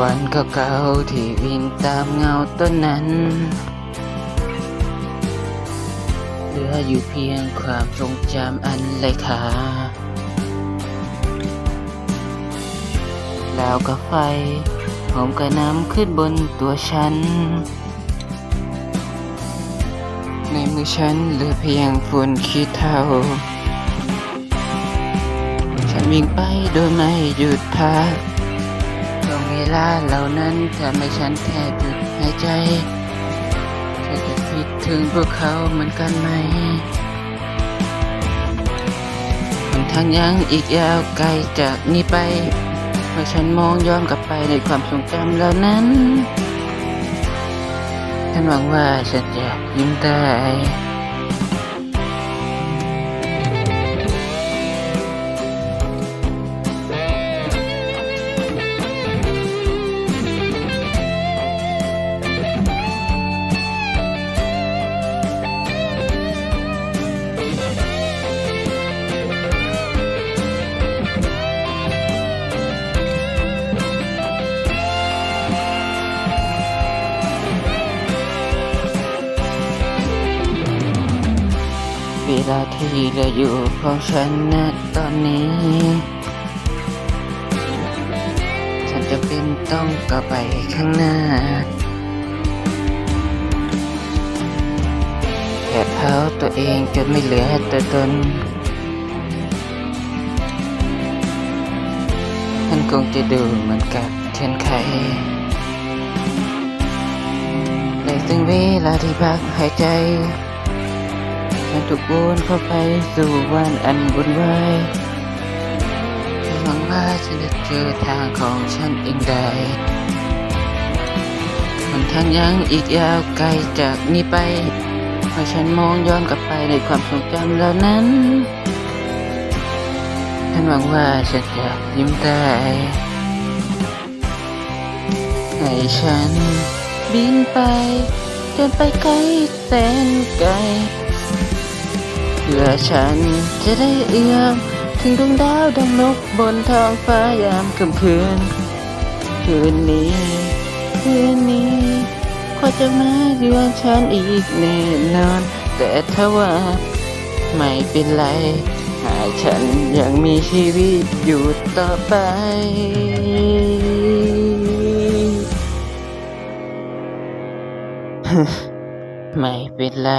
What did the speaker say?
วันเก่าๆที่วิ่งตามเงาต้นนั้น เหลืออยู่เพียงความทรงจำอันไร้ค่าแล้วก็ไฟหอมกระน้ำขึ้นบนตัวฉัน ในมือฉันเหลือเพียงฝุ่นขี้เถ้าฉันวิ่งไปโดยไม่หยุดพักช่วงเวลาเหล่านั้นทำให้ฉันแทบหยุดหายใจเธอจะคิดถึงพวกเขาเหมือนกันไหมหนทางยังอีกยาวไกลจากนี้ไปเมื่อฉันมองย้อนกลับไปในความทรงจำเหล่านั้น ฉันหวังว่า ลาที่เหลืออยู่ของฉันณตอนนี้ ฉันจะเป็นต้องก้าวไปข้างหน้าแผดเท้าตัวเองจนไม่เหลือตัวตนมันคงจะดูเหมือนกับเช่นใครในซึ่งเวลาที่พักหายใจ ฉันถูกวนเข้าไปสู่วันอันวุ่นวายฉันหวังว่าฉันจะเจอทางของฉันเองได้มันทางยังอีกยาวไกลจากนี้ไปเมื่อฉันมองย้อนกลับไปในความทรงจำเหล่านั้น ฉันหวังว่าฉันจะยิ้มได้ให้ฉันบินไปจนไปไกลแสนไกล เพื่อฉันจะได้เอื้อมถึงดวงดาวดังนกบนท้องฟ้ายามค่ำคืน คืนนี้คืนนี้ก็จะมาเยือนฉันอีกแน่นอน แต่ถ้าว่าไม่เป็นไร หากฉันยังมีชีวิตอยู่ต่อไปไม่เป็นไร